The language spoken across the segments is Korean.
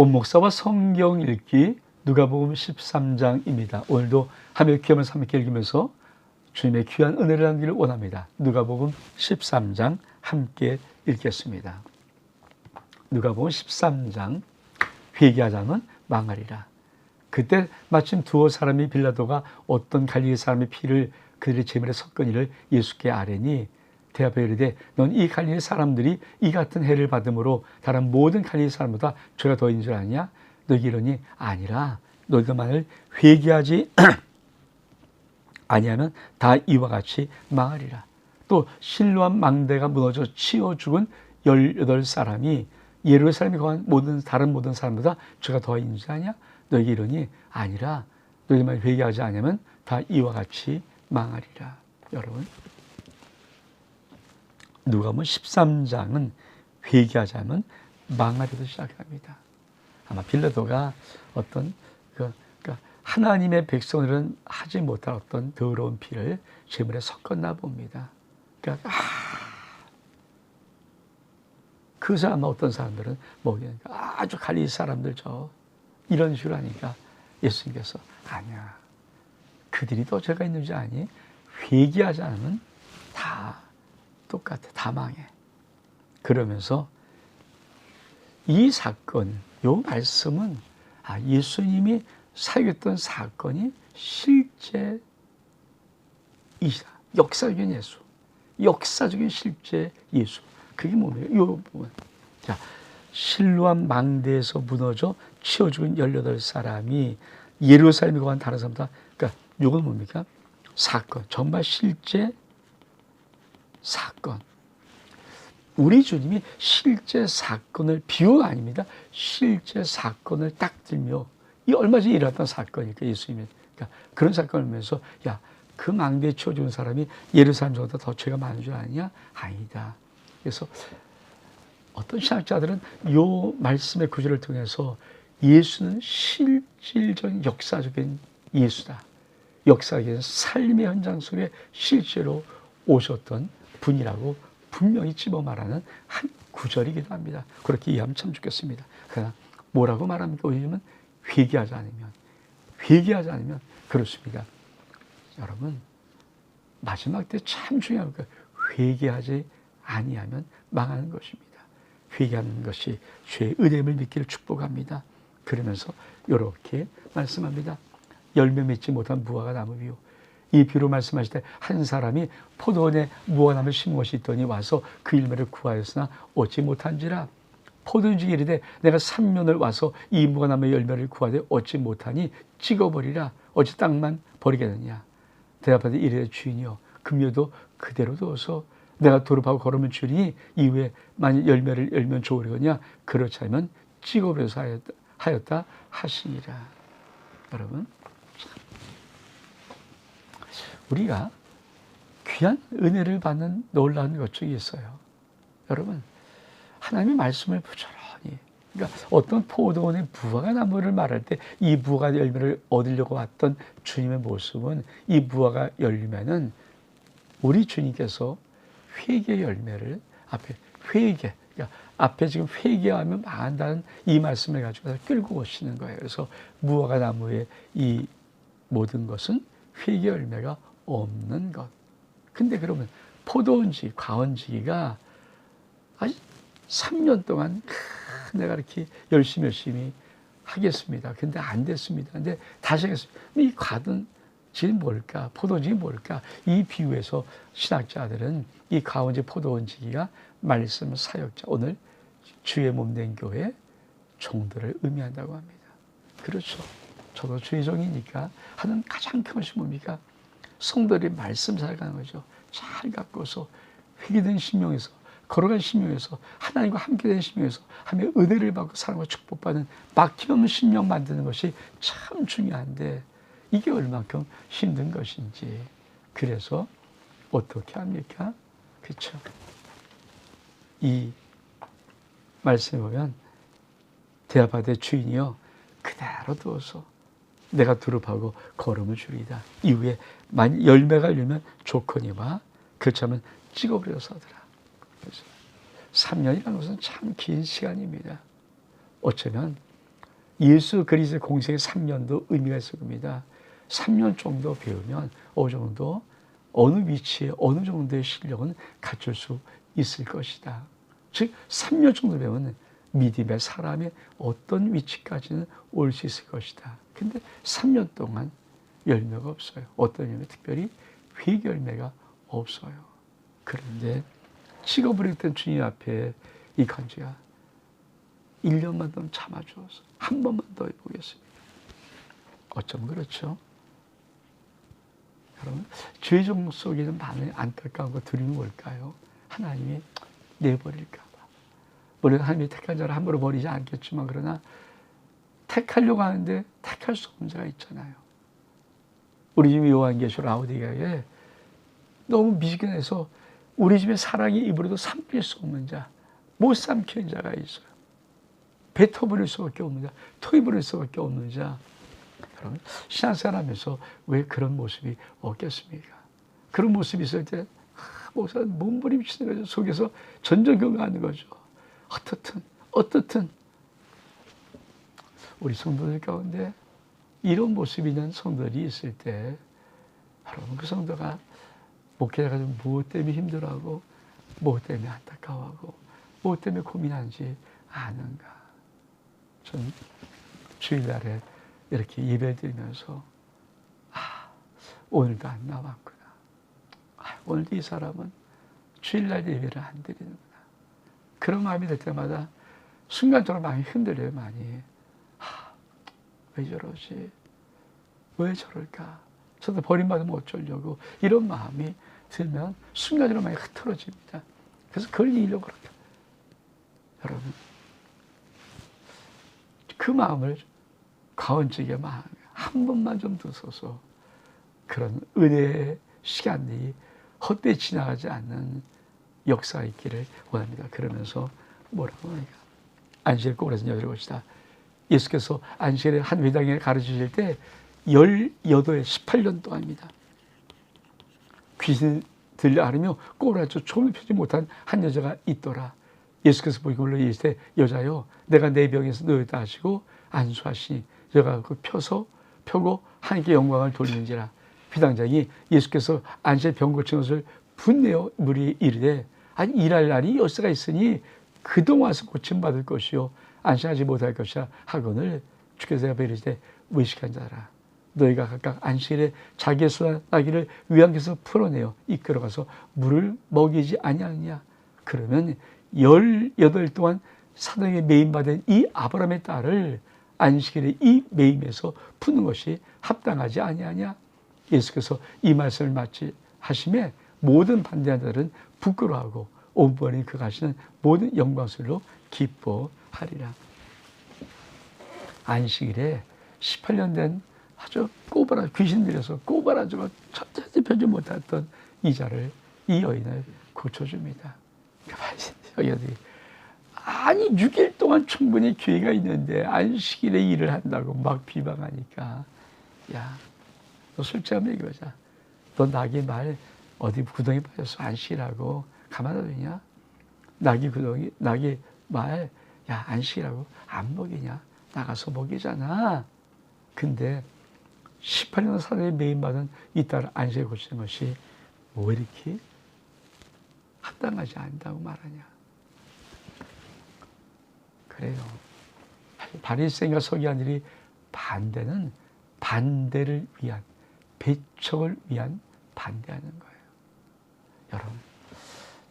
온 목사와 성경 읽기 누가복음 13장입니다. 오늘도 하며 귀하면 함께 읽으면서 주님의 귀한 은혜를 남기를 원합니다. 누가복음 13장 함께 읽겠습니다. 누가복음 13장 회개하자면 망하리라. 그때 마침 두어 사람이 빌라도가 어떤 갈릴리 사람의 피를 그들의 제물에 섞은 이를 예수께 아뢰니 대답해 이르되 넌 이 갈릴리 사람들이 이 같은 해를 받음으로 다른 모든 갈릴리 사람보다 죄가 더 있는 줄 아냐? 너희 이러니 아니라 너희가 만일 회개하지 아니하면 다 이와 같이 망하리라. 또 실로한 망대가 무너져 치워 죽은 18사람이 예루살렘에 거한 모든 다른 모든 사람보다 죄가 더 있는 줄 아냐? 너희가 이러니 아니라 너희만 회개하지 않으면 다 이와 같이 망하리라. 여러분 누가복음 13장은 회개하자면 망하리도 시작합니다. 아마 빌라도가 어떤 그 그러니까 하나님의 백성들은 하지 못할 어떤 더러운 피를 제물에 섞었나 봅니다. 그러니까 아, 그래서 아마 어떤 사람들은 뭐 아주 갈리 사람들 저 이런 식으로 하니까 예수님께서 아니야. 그들이 더 죄가 있는지 아니? 회개하지 않으면 다 똑같아. 다 망해. 그러면서 이 사건, 요 말씀은 아, 예수님이 사역했던 사건이 실제 이시다. 역사적인 예수. 역사적인 실제 예수. 그게 뭡니까? 요 부분. 자, 실로암 망대에서 무너져 치워 죽은 18사람이 예루살렘에 거한 다른 사람다. 그러니까 요건 뭡니까? 사건. 정말 실제 사건. 우리 주님이 실제 사건을 비유가 아닙니다. 실제 사건을 딱 들며 이 얼마 전에 일어났던 사건이니까 예수님이 그러니까 그런 사건을 보면서 야 그 망대에 치워준 사람이 예루살렘보다 더 죄가 많은 줄 아냐? 아니다. 그래서 어떤 신학자들은 이 말씀의 구절을 통해서 예수는 실질적인 역사적인 예수다. 역사적인 삶의 현장 속에 실제로 오셨던 분이라고 분명히 집어 말하는 한 구절이기도 합니다. 그렇게 이해하면 참 좋겠습니다. 그러나 뭐라고 말합니까? 왜냐면 회개하지 않으면 회개하지 않으면 그렇습니다. 여러분 마지막 때 참 중요한 거 회개하지 아니하면 망하는 것입니다. 회개하는 것이 죄의 은혜를 믿기를 축복합니다. 그러면서 이렇게 말씀합니다. 열매 맺지 못한 무화과 나무 비유. 이 비로 말씀하실 때 한 사람이 포도원에 무화과나무 심은 것이 있더니 와서 그 열매를 구하였으나 얻지 못한지라. 포도주기 이르되 내가 3년을 와서 이 무화과나무의 열매를 구하되 얻지 못하니 찍어버리라. 어찌 땅만 버리겠느냐? 대답하되 이르되 주인이여 금요도 그대로 둬서 내가 도릅하고 걸으면 주니 이후에 만일 열매를 열면 좋으려냐? 그렇지 않으면 찍어버려서 하였다, 하였다 하시니라. 여러분 우리가 귀한 은혜를 받는 놀라운 것 중에 있어요. 여러분, 하나님의 말씀을 부지런히, 그러니까 어떤 포도원의 무화과 나무를 말할 때 이 무화과 열매를 얻으려고 왔던 주님의 모습은 이 무화과 열매는 우리 주님께서 회개 열매를 앞에 회개, 그러니까 앞에 지금 회개하면 망한다는 이 말씀을 가지고 끌고 오시는 거예요. 그래서 무화과 나무의 이 모든 것은 회개 열매가 없는 것. 근데 그러면 포도원지, 과원지기가 아직 3년 동안 내가 이렇게 열심히 열심히 하겠습니다. 근데 안 됐습니다. 근데 다시 하겠습니다. 이 과든지 뭘까? 포도원지 뭘까? 이 비유에서 신학자들은 이 과원지 포도원지기가 말씀 사역자, 오늘 주의 몸된 교회 종들을 의미한다고 합니다. 그렇죠. 저도 주의 종이니까 하는 가장 큰 것이 뭡니까? 성도들이 말씀 살아가는 거죠. 잘 갖고서 회개된 신명에서 걸어간 신명에서 하나님과 함께된 신명에서 하며 은혜를 받고 사랑과 축복받는 막힘없는 신명 만드는 것이 참 중요한데 이게 얼만큼 힘든 것인지 그래서 어떻게 합니까? 그렇죠. 이 말씀에 보면 대합하되 주인이여 그대로 두어서 내가 두릅하고 걸음을 줄이다. 이후에 만 열매가 열리면 좋거니와 그렇지 않으면 찍어버려서 하더라. 그래서 3년이라는 것은 참 긴 시간입니다. 어쩌면 예수 그리스도의 공생의 3년도 의미가 있을 겁니다. 3년 정도 배우면 어느 정도 어느 위치에 어느 정도의 실력은 갖출 수 있을 것이다. 즉 3년 정도 배우면 믿음의 사람의 어떤 위치까지는 올 수 있을 것이다. 근데 3년 동안 열매가 없어요. 어떤 열매? 특별히 회개 열매가 없어요. 그런데 땐 주님 앞에 이 간주야 1년만 더 참아주어서 한 번만 더 해보겠습니다. 어쩜 그렇죠? 여러분, 죄종 속에는 많은 안타까운 거 두려움이 뭘까요? 하나님이 내버릴까 봐. 물론 하나님이 택한 자를 함부로 버리지 않겠지만, 그러나 택하려고 하는데 택할 수 없는 자가 있잖아요. 우리 집 요한계시록 아우디가에 너무 미지근해서 우리 집에 사랑이 입으로도 삼킬 수 없는 자, 못 삼키는 자가 있어요. 뱉어버릴 수밖에 없는 자, 토해버릴 수밖에 없는 자. 여러분, 신앙생활하면서 왜 그런 모습이 없겠습니까? 그런 모습이 있을 때, 아, 목사 몸부림치는 거죠. 속에서 전전긍긍하는 거죠. 어떻든, 어떻든. 우리 성도들 가운데 이런 모습이 있는 성도들이 있을 때, 여러분, 그 성도가 목회자가 좀 무엇 때문에 힘들어하고, 무엇 때문에 안타까워하고, 무엇 때문에 고민하는지 아는가. 전 주일날에 이렇게 예배 드리면서 아, 오늘도 안 나왔구나. 아, 오늘도 이 사람은 주일날 예배를 안 드리는구나. 그런 마음이 들 때마다 순간적으로 많이 흔들려요, 많이. 아, 왜 저러지? 왜 저럴까? 저도 버림받으면 어쩌려고. 이런 마음이 들면 순간적으로 많이 흐트러집니다. 그래서 그걸 이기려고 그렇게. 여러분, 그 마음을 마음 한 번만 좀 두소서 그런 은혜의 시간이 헛되이 지나가지 않는 역사가 있기를 원합니다. 그러면서 뭐라고 하니까 안식일 여자를 것이다. 예수께서 안식일에 한 회당에 가르치실 때 18에 18년 동안입니다. 귀신 들려 앓으며 꼬라져 춤을 펴지 못한 한 여자가 있더라. 예수께서 보이고 불러 이르시되 여자여 내가 내 병에서 너희다 하시고 안수하시니 여가 그 펴서 펴고 하나님께 영광을 돌리는지라 비당장이 예수께서 안시에 병 고친 것을 분내어 무리 이르되 아니 일할 날이 여세가 있으니 그동 와서 고침받을 것이요. 안심하지 못할 것이라 하거늘 주께서 베리시되 의식한 자라. 너희가 각각 안식일에 자기의 수나기를 위안께서 풀어내어 이끌어가서 물을 먹이지 아니하느냐? 그러면 열여덟 동안 사랑에 매임받은 이 아브라함의 딸을 안식일에 이 매임에서 푸는 것이 합당하지 아니하냐? 예수께서 이 말씀을 마치 하심에 모든 반대한 자들은 부끄러워하고 온번이 그 가시는 모든 영광술로 기뻐하리라. 안식일에 18년 된 아주 꼬바라 귀신 들여서 꼬바라지고 천천히 펴지 못했던 이자를 이 여인을 고쳐줍니다. 여인들이 아니 6일 동안 충분히 기회가 있는데 안식일에 일을 한다고 막 비방하니까 야너 솔직히 한번 얘기하자 너 낙이 말 어디 구덩이 빠져서 안식이라고 가만히 두냐? 낙이 구덩이 낙이 말 야 안식이라고. 안 먹이냐? 나가서 먹이잖아. 근데 18년 사대에 매임받은 이 딸을 안식에 고치는 것이 왜 이렇게 합당하지 않다고 말하냐? 그래요. 바리새인과 서기관들이 반대는 반대를 위한 배척을 위한 반대하는 거예요. 여러분,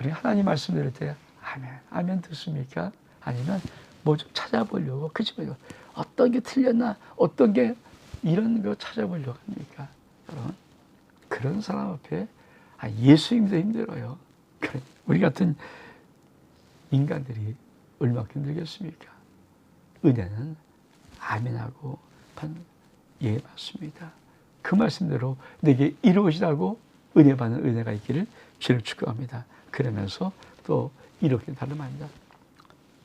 우리 하나님 말씀 드릴 때 아멘, 아멘 듣습니까? 아니면 뭐 좀 찾아보려고 그지 말고 어떤 게 틀렸나, 어떤 게 이런 거 찾아보려고 합니까? 여러분, 그런 사람 앞에 아, 예수님도 힘들어요. 우리 같은 인간들이 얼마나 힘들겠습니까? 은혜는 아멘하고 예 맞습니다. 그 말씀대로 내게 이루어지라고 은혜 받는 은혜가 있기를 주를 축복합니다. 그러면서 또 이렇게 다름합니다.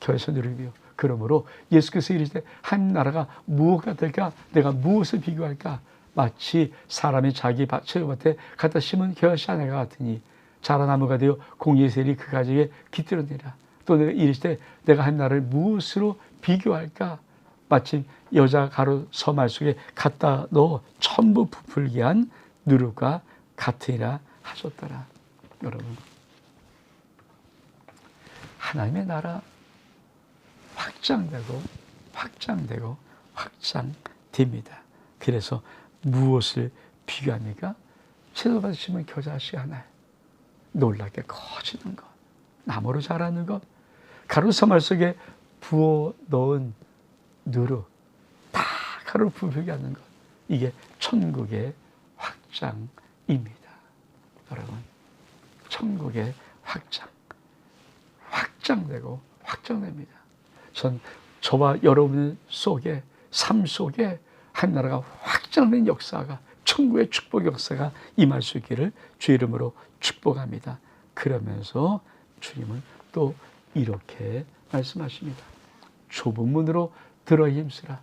교회에서 누리며 그러므로 예수께서 이르시되 한 나라가 무엇과 될까? 내가 무엇을 비교할까? 마치 사람이 자기 채소밭에 갖다 심은 겨시 하나가 같으니 자라나무가 되어 공의 세리 그 가지에 깃들어내라. 또 내가 이르시되 내가 한 나를 무엇으로 비교할까? 마침 여자 가로 서말 속에 갖다 넣어 천부 부풀게 한 누룩과 같으리라 하셨더라. 여러분 하나님의 나라 확장되고 확장되고 확장됩니다. 그래서 무엇을 비교합니까? 채소 받으시면 겨자씨 하나 놀랍게 커지는 것, 나무로 자라는 것, 가루 서말 속에 부어 넣은 누룩, 다 가루 부풀게 하는 것. 이게 천국의 확장입니다. 여러분, 천국의 확장. 확장되고 확장됩니다. 전 저와 여러분 속에, 삶 속에 한 나라가 확장된 역사가, 천국의 축복 역사가 임할 수 있기를 주 이름으로 축복합니다. 그러면서 주님은 또 이렇게 말씀하십니다. 좁은 문으로 들어 힘쓰라.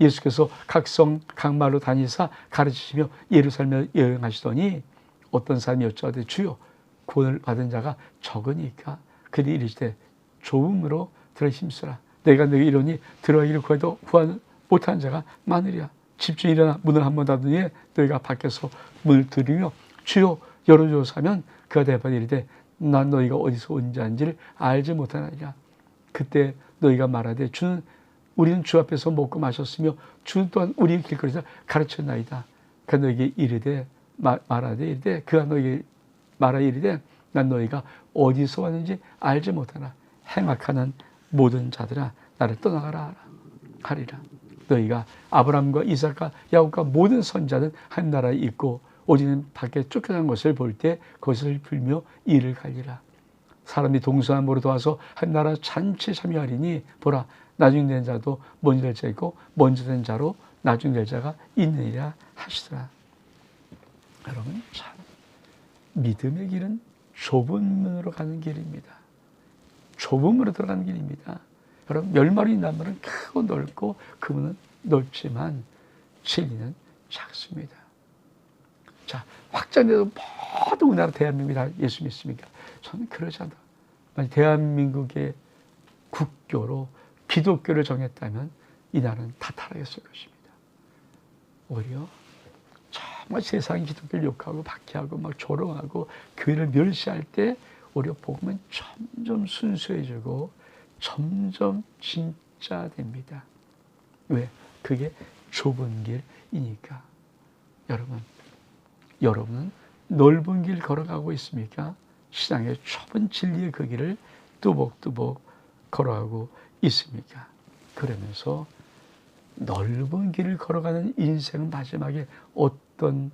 예수께서 각성 각마로 다니사 가르치시며 예루살렘에 여행하시더니 어떤 사람이 여쭤되 주여 구원을 받은 자가 적으니까 그들이 이르시되 좁음으로 들어 힘쓰라. 내가 너희 이러니 들어가기를 구해도 구원 못한 자가 많으리라. 집주인 일어나 문을 한 번 닫으니 너희가 밖에서 문을 들이며 주여 열어주소서 하면 그가 대답하되 이르되 난 너희가 어디서 온 자인지를 알지 못하나니라. 그때 너희가 말하되 주는 우리는 주 앞에서 먹고 마셨으며 주 또한 우리 길거리에서 가르쳤나이다. 그 너희에게 이르되 말하되 이르되 그가 너희에게 말하 이르되 난 너희가 어디서 왔는지 알지 못하나 행악하는 모든 자들아 나를 떠나가라 하리라. 너희가 아브라함과 이삭과 야곱과 모든 선자는 한 나라에 있고 오직은 밖에 쫓겨난 것을 볼 때 그것을 풀며 이를 갈리라. 사람이 동서남으로 도와서 한 나라 잔치 참여하리니 보라 나중된 자도 먼저 될 자이고 먼저 된 자로 나중될 자가 있느니라 하시더라. 여러분 참 믿음의 길은 좁은 문으로 가는 길입니다. 좁은 문으로 들어가는 길입니다. 여러분 멸말이 나무는 크고 넓고 그 문은 넓지만 진리는 작습니다. 자 확장돼도 모든 우리나라 대한민국이 다 예수 믿습니까? 저는 그러지 않다. 만약 대한민국의 국교로 기독교를 정했다면 이 나라는 다 타락했을 것입니다. 오히려 정말 세상 기독교를 욕하고 박해하고 막 조롱하고 교회를 멸시할 때 오히려 복음은 점점 순수해지고 점점 진짜 됩니다. 왜? 그게 좁은 길이니까. 여러분, 여러분은 넓은 길 걸어가고 있습니까? 시장의 좁은 진리의 그 길을 뚜벅뚜벅 걸어가고 있습니까? 그러면서 넓은 길을 걸어가는 인생은 마지막에 어떤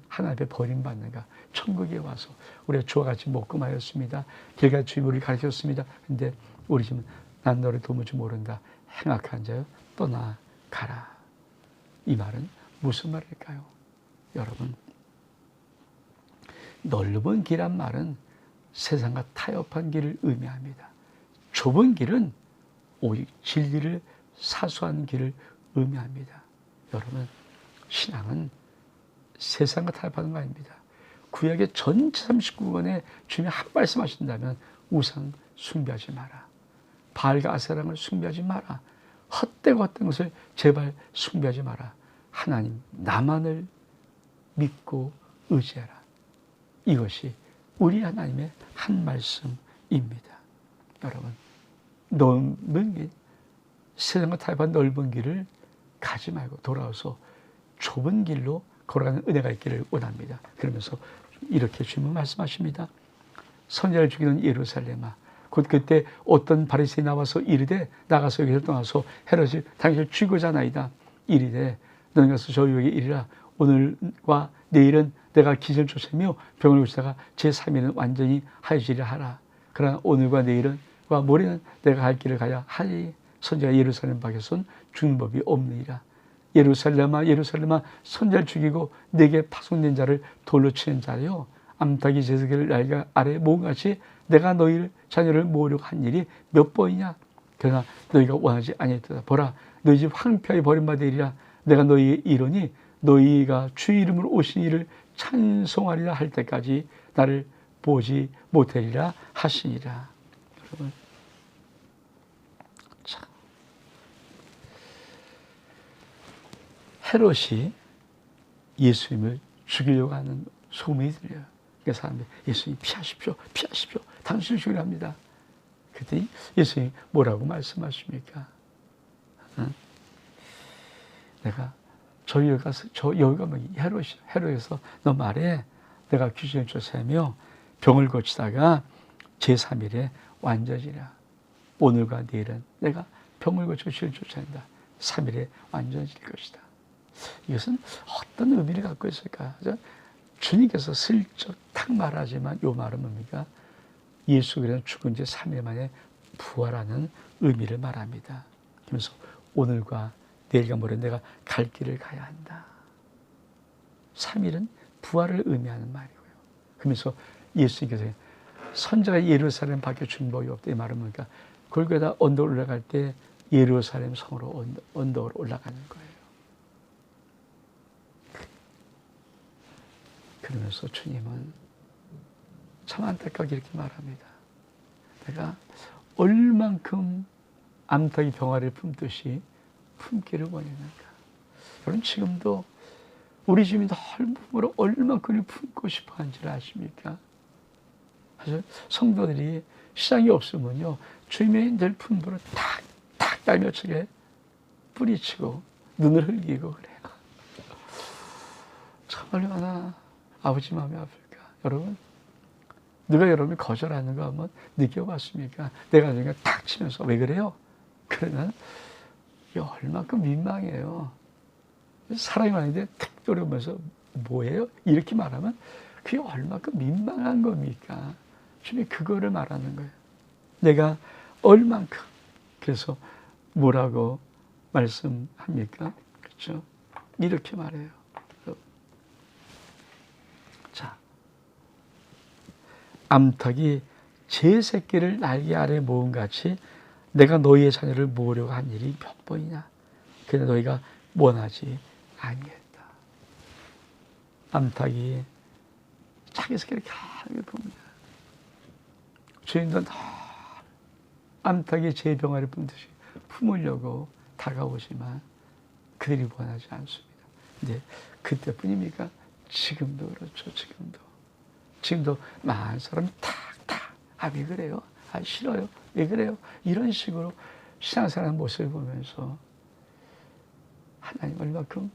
하나님의 버림받는가? 천국에 와서 우리가 주와 같이 먹고 마였습니다. 길가 주님 우리 가르쳤습니다. 근데 우리 집은 난 너를 도무지 모른다. 행악한 자여 떠나가라. 이 말은 무슨 말일까요? 여러분 넓은 길한 말은 세상과 타협한 길을 의미합니다. 좁은 길은 오직 진리를 사수하는 길을 의미합니다. 여러분, 신앙은 세상과 타협하는 거 아닙니다. 구약의 전체 39권에 주님이 한 말씀 하신다면 우상 숭배하지 마라. 바알과 아세랑을 숭배하지 마라. 헛되고 헛된 것을 제발 숭배하지 마라. 하나님 나만을 믿고 의지해라. 이것이 우리 하나님의 한 말씀입니다. 여러분, 넓은 길, 세상과 타협한 넓은 길을 가지 말고 돌아와서 좁은 길로 걸어가는 은혜가 있기를 원합니다. 그러면서 이렇게 주님은 말씀하십니다. 선자를 죽이는 예루살렘아 곧 그때 어떤 바리새인 나와서 이르되 나가서 여기를 떠나서 헤롯이 당신을 죽이고자 나이다. 이르되 너는 가서 저희에게 이르라 오늘과 내일은 내가 기절 조세며 병을 고치다가 제3일은 완전히 하여지려 하라. 그러나 오늘과 내일은 과 모레는 내가 갈 길을 가야 하리. 선자가 예루살렘 밖에선 죽는 법이 없느니라. 예루살렘아 예루살렘아 선자를 죽이고 내게 파송된 자를 돌로 치는 자요. 암탉이 제스겔 날개 아래 모같이 내가 너희를 자녀를 모으려고 한 일이 몇 번이냐? 그러나 너희가 원하지 아니했다. 보라 너희 집 황폐하게 버림받으리라. 내가 너희에 이르니 너희가 주 이름으로 오신 이를 찬송하리라 할 때까지 나를 보지 못하리라 하시니라. 여러분 헤롯이 예수님을 죽이려고 하는 소문이 들려요. 그 사람들이 예수님 피하십시오, 피하십시오. 당신을 죽이려 합니다. 그랬더니 예수님 뭐라고 말씀하십니까? 응? 내가 저 여기 가서 저 여기가 뭐 헤롯이 헤롯에서 너 말해 내가 귀신을 쫓아내며 병을 고치다가 제3일에 완전이라 오늘과 내일은 내가 병을 고쳐 귀신을 쫓아낸다 3일에 완전해질 것이다 이것은 어떤 의미를 갖고 있을까 주님께서 슬쩍 탁 말하지만 요 말은 뭡니까 예수 그리스도 죽은 지 3일 만에 부활하는 의미를 말합니다 그래서 오늘과 내일과 모레 내가 갈 길을 가야 한다. 3일은 부활을 의미하는 말이고요. 그러면서 예수님께서 선자가 예루살렘 밖에 중복이 없다. 이 말은 뭔가 골고다 언덕 올라갈 때 예루살렘 성으로 언덕, 언덕으로 올라가는 거예요. 그러면서 주님은 참 안타깝게 이렇게 말합니다. 내가 얼만큼 암탉이 병아리를 품듯이 품기를 원하는가. 여러분 지금도 우리 주님이 널몸으로 얼만큼 품고 싶어 한지를 아십니까? 사실 성도들이 시장이 없으면요 늘 품부로 탁탁 달며치게 뿌리치고 눈을 흘리고 그래요. 참 얼마나 아버지 마음이 아플까. 여러분 누가 여러분이 거절하는 거 한번 느껴봤습니까? 내가 그냥 탁 치면서 왜 그래요? 그러면 이게 얼마큼 민망해요. 사람이 많은데 탁 돌아보면서 뭐예요? 이렇게 말하면 그게 얼마큼 민망한 겁니까? 주님이 그거를 말하는 거예요. 내가 얼만큼 그래서 뭐라고 말씀합니까? 그렇죠? 이렇게 말해요. 자, 암탉이 제 새끼를 날개 아래 모은 같이 내가 너희의 자녀를 모으려고 한 일이 몇 번이냐? 그래 너희가 원하지 아니했다. 암탉이 자기 새끼를 가게 봅니다. 주인도 늘 암탉이 제 병아리 품듯이 품으려고 다가오지만 그들이 원하지 않습니다. 근데 그때뿐입니까? 지금도 그렇죠. 지금도. 지금도 많은 사람이 탁탁 아 왜 그래요? 아 싫어요. 왜 그래요? 이런 식으로 신앙생활 모습을 보면서 하나님 얼마큼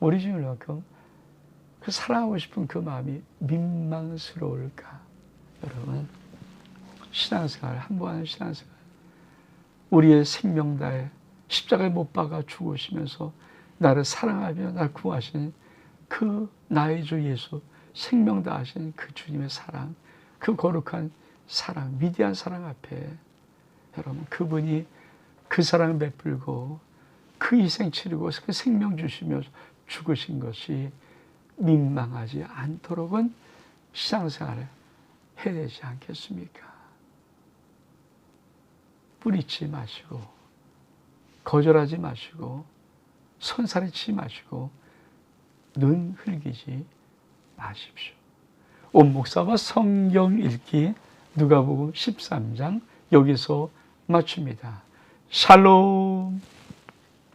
우리 주 얼마큼 그 사랑하고 싶은 그 마음이 민망스러울까? 여러분 신앙생활 한번하는 신앙생활 우리의 생명 다해 십자가에 못 박아 죽으시면서 나를 사랑하며 날 구하신 그 나의 주 예수 생명 다하신 그 주님의 사랑 그 거룩한 사랑, 위대한 사랑 앞에 여러분 그분이 그 사랑을 베풀고 그 희생 치르고 그 생명 주시며 죽으신 것이 민망하지 않도록은 신앙생활을 해야 되지 않겠습니까? 뿌리치 마시고 거절하지 마시고 손살치지 마시고 눈 흘기지 마십시오. 온 목사와 성경 읽기 누가복음 13장 여기서 마칩니다. 샬롬